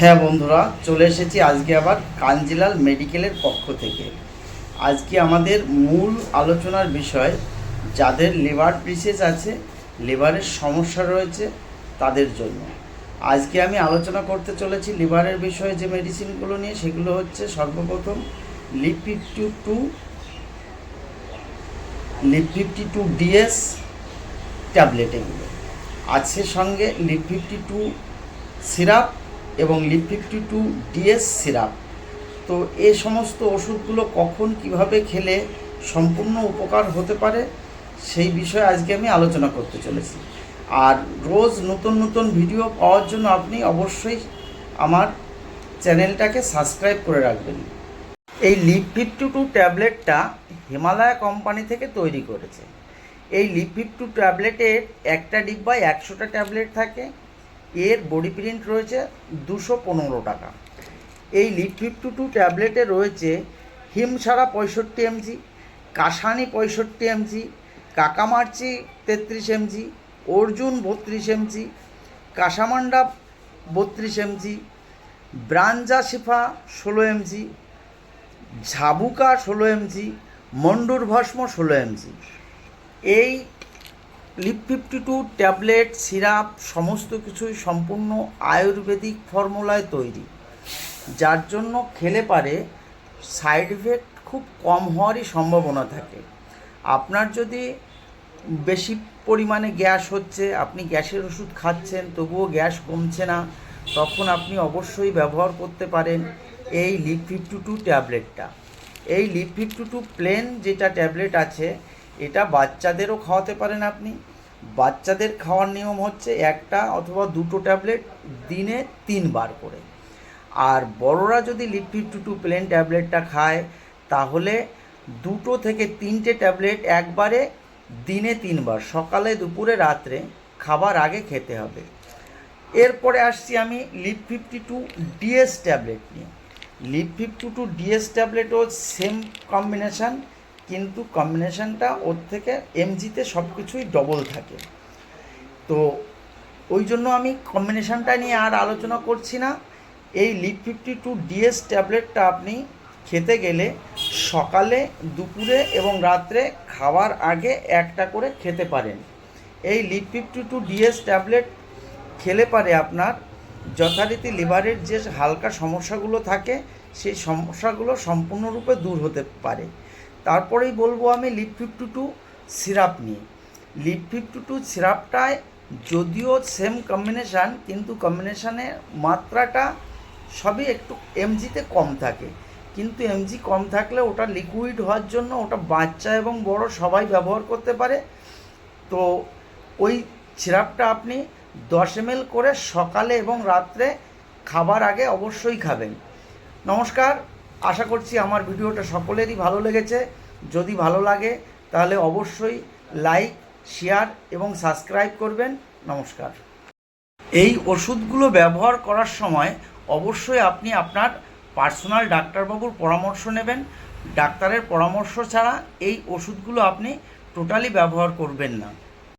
হ্যাঁ বন্ধুরা, চলে এসেছি আজকে আবার কাঞ্জিলাল মেডিকেলের পক্ষ থেকে। আজকে আমাদের মূল আলোচনার বিষয়, যাদের লিভার ডিসিজ আছে, লিভারের সমস্যা রয়েছে তাদের জন্য। আজকে আমি আলোচনা করতে চলেছি লিভারের বিষয়ে যে মেডিসিনগুলো নিয়ে, সেগুলো হচ্ছে সর্বপ্রথম Liv fifty two, Liv fifty two DS tablet এগুলো। আছে সঙ্গে লিপ ফিফটি টু সিরাপ এবং Liv fifty two DS syrup তো এ সমস্ত ওষুধগুলো কখন কীভাবে খেলে সম্পূর্ণ উপকার হতে পারে সেই বিষয়ে আজকে আমি আলোচনা করতে চলেছি। আর রোজ নতুন নতুন ভিডিও পাওয়ার জন্য আপনি অবশ্যই আমার চ্যানেলটাকে সাবস্ক্রাইব করে রাখবেন। এই লিপ ফিফটি টু ট্যাবলেটটা হিমালয়া কোম্পানি থেকে তৈরি করেছে। এই লিপ টু ট্যাবলেটের একটা ডিব্বায় একশোটা ট্যাবলেট থাকে। এর বডি প্রিন্ট রয়েছে দুশো পনেরো টাকা। এই লিপ ফিফটি টু ট্যাবলেটে রয়েছে হিমসারা পঁয়ষট্টি এমজি কাসানি পঁয়ষট্টি এমজি কাকামার্চি তেত্রিশ এমজি অর্জুন বত্রিশ এমজি কাসামান্ডা বত্রিশ এমজি ব্রাঞ্জা শিফা ষোলো এমজি ঝাবুকা ষোলো এমজি মন্ডুর ভস্ম ষোলো এমজি এই Liv fifty two, tablet, syrup, সমস্ত কিছুই সম্পূর্ণ আয়ুর্বেদিক ফর্মুলায় তৈরি। যার জন্য খেলে পারে সাইড ইফেক্ট খুব কম হওয়ারই সম্ভাবনা থাকে। আপনার যদি বেশি পরিমাণে গ্যাস হচ্ছে, আপনি গ্যাসের ওষুধ খাচ্ছেন, তবুও গ্যাস কমছে না, তখন আপনি অবশ্যই ব্যবহার করতে পারেন এই লিপ ফিফটি টু ট্যাবলেটটা। এই লিপ ফিফটি টু প্লেন যেটা ট্যাবলেট আছে এটা বাচ্চাদেরও খাওয়াতে পারেন আপনি। বাচ্চাদের খাওয়ার নিয়ম হচ্ছে একটা অথবা দুটো ট্যাবলেট দিনে তিনবার করে। আর বড়রা যদি লিপ ফিফটি টু প্লেন ট্যাবলেটটা খায়, তাহলে দুটো থেকে তিনটে ট্যাবলেট একবারে দিনে তিনবার, সকালে, দুপুরে, রাত্রে খাবার আগে খেতে হবে। এরপরে আসছি আমি Liv fifty two DS tablet নিয়ে। লিপ ফিফটি টু ডিএস ট্যাবলেটও সেম কম্বিনেশান কিন্তু কম্বিনেশানটা ওর থেকে এমজিতে সব কিছুই ডবল থাকে। তো ওই জন্য আমি কম্বিনেশানটা নিয়ে আর আলোচনা করছি না। এই লিপ ফিফটি টু ডিএস ট্যাবলেটটা আপনি খেতে গেলে সকালে, দুপুরে এবং রাত্রে খাওয়ার আগে একটা করে খেতে পারেন। এই Liv fifty two DS tablet খেলে পারে আপনার যথারীতি লিভারের যে হালকা সমস্যাগুলো থাকে, সেই সমস্যাগুলো সম্পূর্ণরূপে দূর হতে পারে। তারপরেই বলব আমি লিপ ফিফটি টু সিরাপ নিয়ে। লিপ ফিফটি টু সিরাপটায় যদিও সেম কম্বিনেশান কিন্তু কম্বিনেশানের মাত্রাটা সবই একটু এমজিতে কম থাকে। কিন্তু এমজি কম থাকলে ওটা লিকুইড হওয়ার জন্য ওটা বাচ্চা এবং বড় সবাই ব্যবহার করতে পারে। তো ওই সিরাপটা আপনি দশ এম করে সকালে এবং রাত্রে খাবার আগে অবশ্যই খাবেন। নমস্কার আশা করছি আমার ভিডিওটা সকলেরই ভালো লেগেছে। যদি ভালো লাগে, তাহলে অবশ্যই লাইক শেয়ার এবং সাবস্ক্রাইব করবেন। নমস্কার। এই ওষুধগুলো ব্যবহার করার সময় অবশ্যই আপনি আপনার পার্সোনাল ডাক্তারবাবুর পরামর্শ নেবেন। ডাক্তারের পরামর্শ ছাড়া এই ওষুধগুলো আপনি টোটালি ব্যবহার করবেন না।